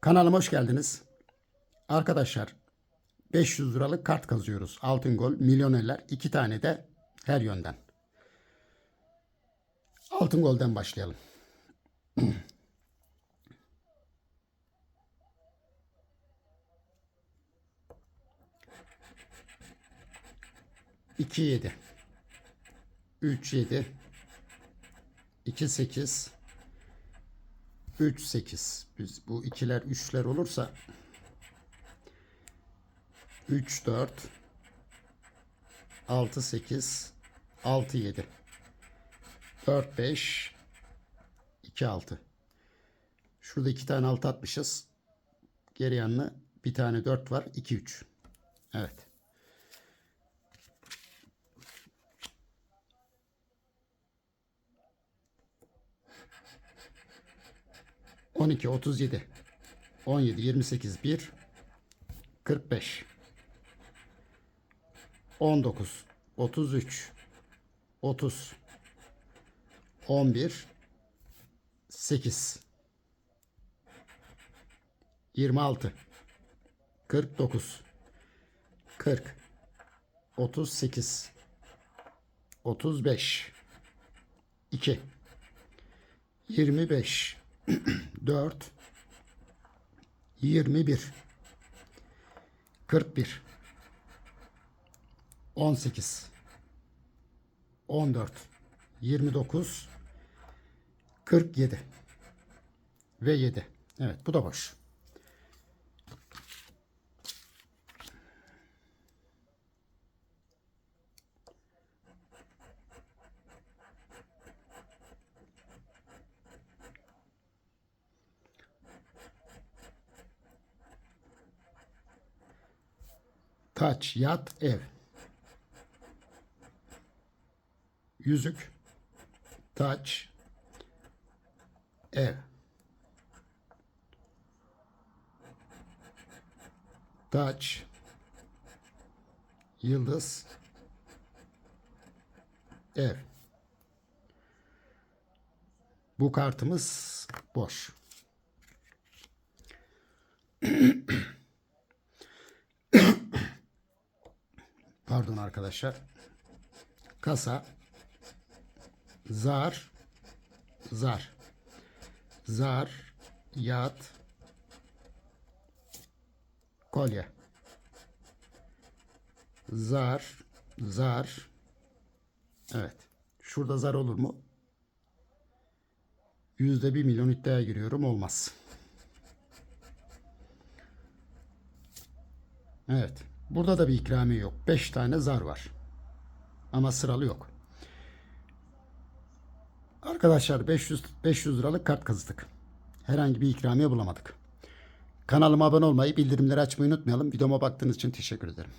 Kanalıma hoş geldiniz. Arkadaşlar 500 liralık kart kazıyoruz. Altın gol, milyonerler. iki tane de her yönden. Altın golden başlayalım. İki yedi. Üç yedi. İki sekiz. 3 8 biz bu ikiler üçler olursa 3 4 6 8 6 7 4 5 2 6 Şurada iki tane altı atmışız. Geri yanına bir tane 4 var. 2 3. Evet. 12, 37, 17, 28, 1, 45, 19, 33, 30, 11, 8, 26, 49, 40, 38, 35, 2, 25, 4 21 41 18 14 29 47 ve 7. Evet bu da boş. Taç, yat, ev. Yüzük, taç, ev. Taç, yıldız, ev. Bu kartımız boş. Pardon arkadaşlar. Kasa. Zar. Zar. Zar yat kolye. Zar zar. Evet. Şurada zar olur mu? Yüzde bir milyon iddiaya giriyorum olmaz. Evet burada da bir ikramiye yok 5 tane zar var ama sıralı yok Arkadaşlar 500 500 liralık kart kazıdık. Herhangi bir ikramiye bulamadık. Kanalıma abone olmayı, bildirimleri açmayı unutmayalım. Videoma baktığınız için teşekkür ederim.